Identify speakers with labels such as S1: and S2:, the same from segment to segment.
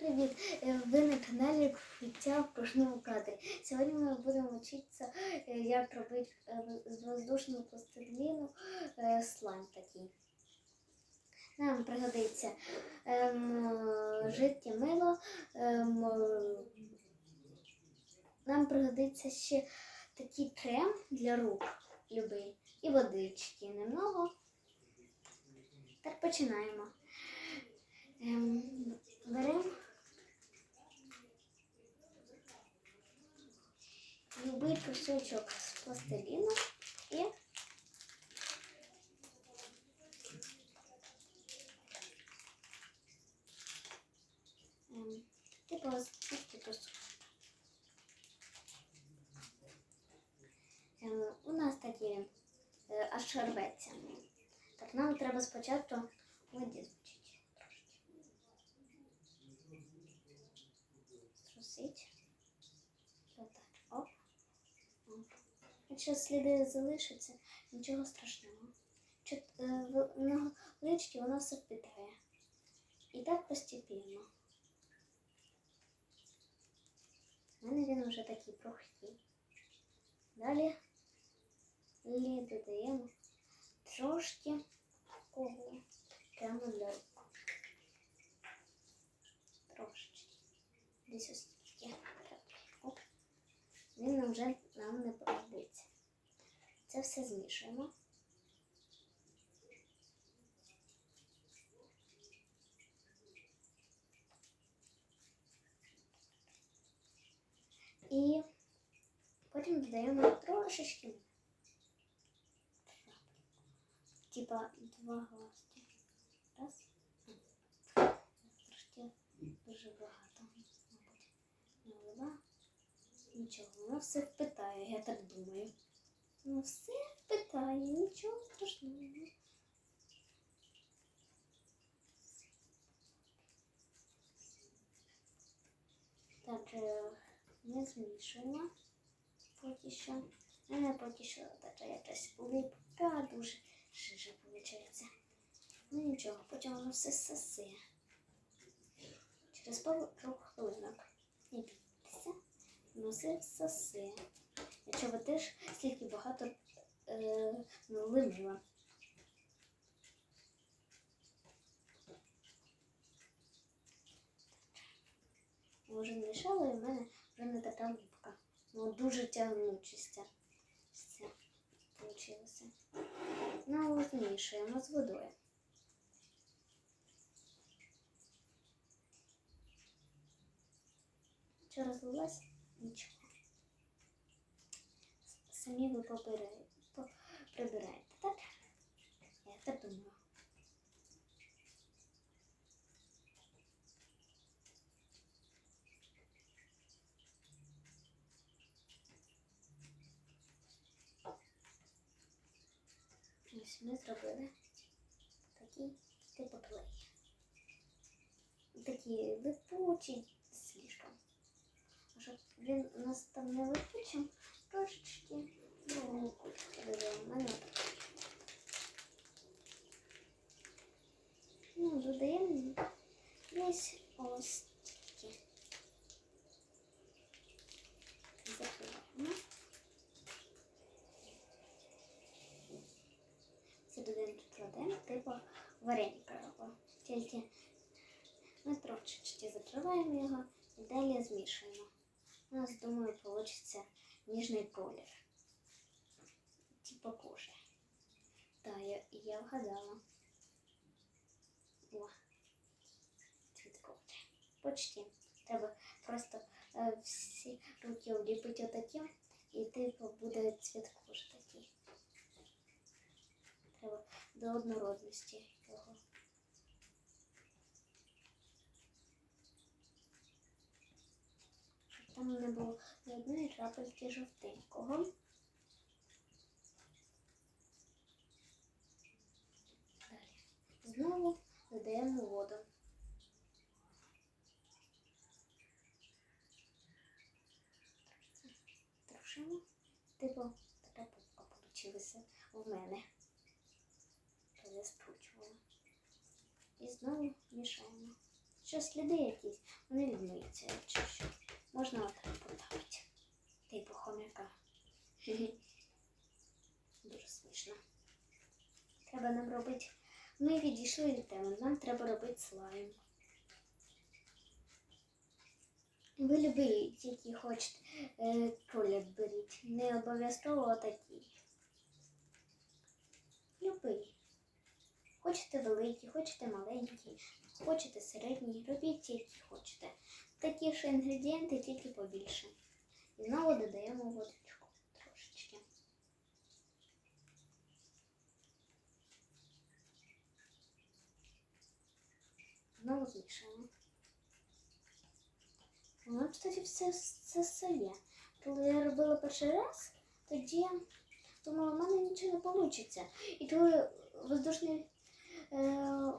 S1: Привіт! Е, Ви на каналі Життя в кожному кадрі. Сьогодні ми будемо вчитися, е, як робити е, з воздушного пластиліну слайм такий. Нам пригодиться ем, е, мило, ем, нам пригодиться ще такий крем для рук любий і водички немного. Так починаємо. Ем, беремо любий кусочок з пластиліну і ось такий. Ем, у нас такий він е, аж рветься. Так нам треба спочатку воді змочити трошки. Струсить. Отак. Оп. Оп. Якщо сліди залишаться, нічого страшного. Е, на лички воно все впитає. І так постепенно. У мене він вже такий прохкий. Далі лі додаємо трошки кого прямо для. Трошечки. Десь ось таке. Він вже нам не пригодиться. Це все змішуємо. І потім додаємо трошечки. Типа два глазки. Раз. Трошки дуже багато, мабуть. Налила. Нічого, воно все впитає, я так думаю. Ну все впитає, нічого страшного. Так, е, не змішуємо поки що. У мене поки що така якась липка, дуже жижа виходить. Ну нічого, потім воно все сосе. Через пару хвилинок. Не бійтеся, воно все сосе. Якщо ви теж стільки багато е, налимила. Я вже мішала і в мене вже не така липка. Ну, дуже тягнучість це вийшло. Ну, змішуємо з водою. Що розлилась? Нічого. Самі ви прибираєте, так? Я так думаю. Ось ми зробили такий типу клей. Такий липучий слишком. А щоб він нас там не липучим, трошечки ну, додаємо. Ну, додаємо десь ось такі. Це додаємо кладемо, типу вареника робимо. Тільки ми трошечки закриваємо його і далі змішуємо. У нас, думаю, вийде ніжний колір. Типу кожи. Так, я, я вгадала. О, цвіт кожи. Почти. Треба просто е, всі руки вліпити отаким, і типу буде цвіт кожи такий. Треба до однородності його. Не було ні одної крапельки жовтенького. Далі. Знову додаємо воду. Трошимо. Типу, така пупка вийшла в мене. Я скручувала. І знову мішаємо. Що сліди якісь, вони відмиються, якщо що. Можна отак подавити. Типу хомяка. Дуже смішно. Треба нам робити. Ми відійшли від теми, нам треба робити слайм. Ви любий, який хочете е, колір беріть. Не обов'язково такий. Любий. Хочете великий, хочете маленький, хочете середній, робіть які хочете. Такі ж інгредієнти, тільки побільше. І знову додаємо водичку трошечки. Знову змішуємо. Воно, кстати, все все є. Коли я робила перший раз, тоді думала, в мене нічого не вийде. І коли воздушний е,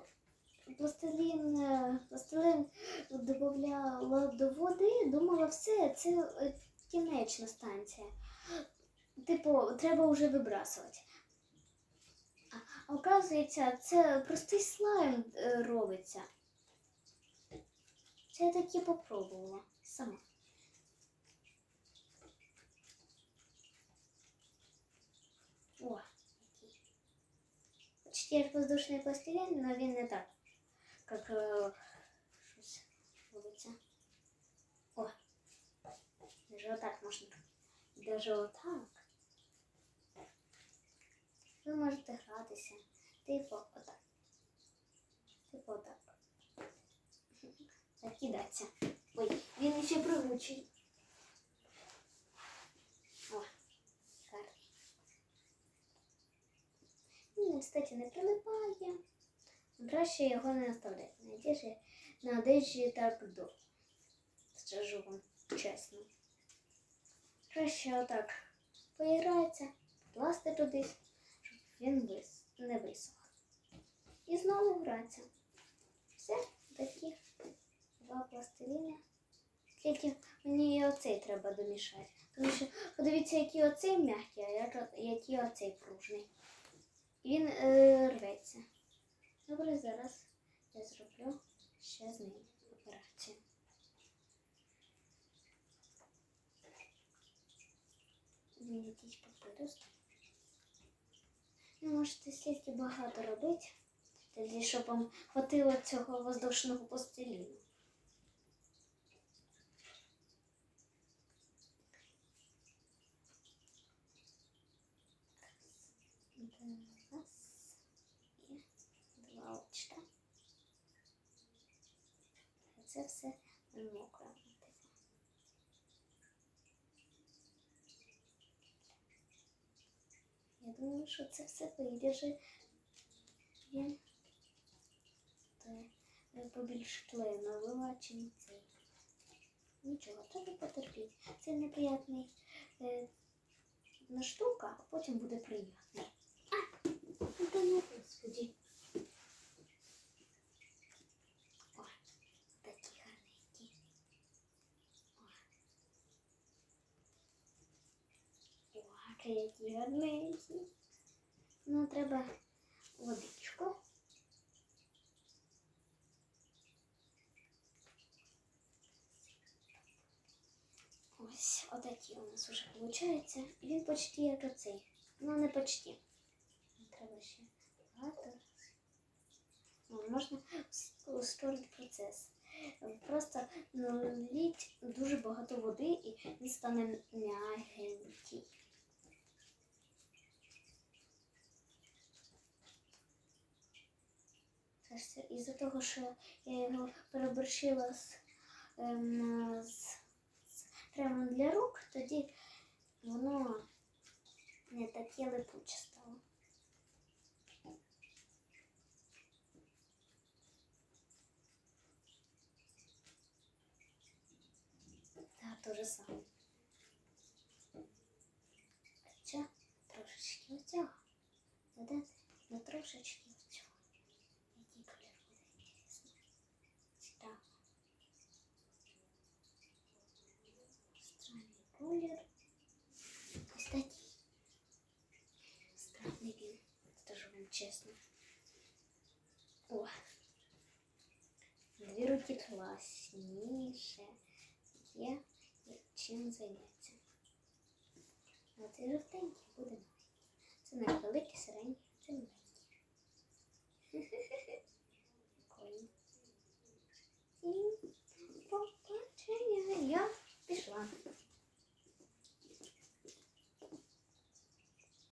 S1: пластилін, е, пластилин додавала до води, думала, все, це е, кінечна станція. Типу, треба вже вибрасувати. А, оказується, це простий слайм е, робиться. Це я таки попробувала сама. О, який. Почти як воздушний пластилин, но він не так, як е, щось робиться. О, даже отак можна. Даже отак. Ви можете гратися. Типу отак. Типу отак. Закидаться. Ой, він ще пригучий. О, гарний. Він, кстати, не прилипає. Краще його не оставляти. На одежі, на одежі так до. Скажу вам чесно. Краще отак поіграється, покласти тудись, щоб він вис... не висох. І знову гратися. Все, такі два пластиліни. Тільки мені і оцей треба домішати. Тому що подивіться, який оцей м'який, а який оцей пружний. І він е, рветься. Добре, зараз я зроблю ще з ним операцію. Він якийсь папирус. Ви можете стільки багато робити, тоді, щоб вам хватило цього воздушного пластиліну. Раз і два очка. Це все мокре. Я думаю, що це все виріже. Він побільше клею налила, чим цей. Нічого, треба потерпіти. Це неприятний е, штука, а потім буде приємний. А, та ну, господи. О, такі гарненькі. О. О, які гарненькі. Ну, треба водичку. Ось отакі у нас вже виходить. Він почти як оцей. Ну, не почти. Треба ще багато. Ну, можна ускорити процес. Просто налить дуже багато води і він стане м'ягенький. Це ж все із-за того, що я його переборщила з, ем, з, з кремом для рук, тоді воно не таке липуче стало. Так, то же саме. Хоча трошечки оцього. Додати на трошечки класніше є чим зайнятися. А це жовтенький буде новий. Це навіть великий, серенький, це новенький. Побачення я пішла.